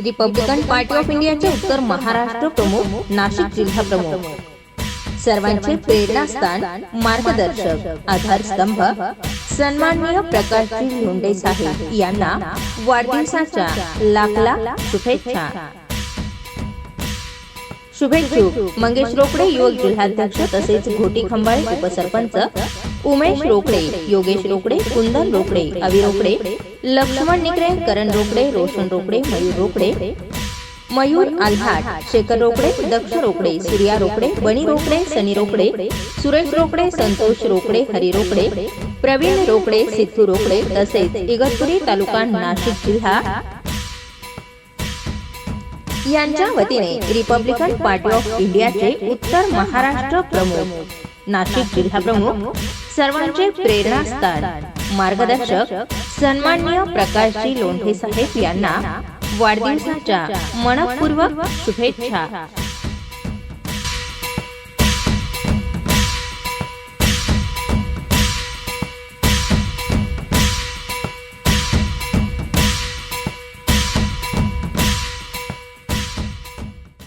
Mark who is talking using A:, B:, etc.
A: Republican party of इंडियाचे उत्तर महाराष्ट्र प्रमुख नाशिक जिल्हा प्रमुख. सर्वांचे प्रेरणास्थान मार्गदर्शक आधारस्तंभ सन्माननीय प्रकाशजी लोंढे साहेब यांना वाढदिवसाच्या लाख लाख शुभेच्छा. शुभेच्छुक. मंगेश रोकडे युवक जिल्हाध्यक्ष तसेच घोटी खंबाळे उपसरपंच. उमेश रोकडे योगेश रोकडे कुंदन रोकडे अवि रोकडे लक्ष्मण निकरे करण रोकडे रोशन रोकडे मयूर रोकडे मयूर आल्हाट शेखर रोकडे दक्ष रोकडे सूर्या रोकडे बणी रोकडे सनी रोकडे सुरेश रोकडे संतोष रोकडे हरी रोकडे प्रवीण रोकडे सिद्धू रोकडे तसेच इगतपुरी तालुका नाशिक जिल्हा यांच्या वतीने रिपब्लिकन पार्टी ऑफ इंडियाचे उत्तर महाराष्ट्र प्रमुख नाशिक जिल्हा प्रमुख सर्वांचे प्रेरणास्थान मार्गदर्शक सन्माननीय प्रकाशजी लोंढे साहेब यांना वाढदिवसाच्या मनपूर्वक शुभेच्छा.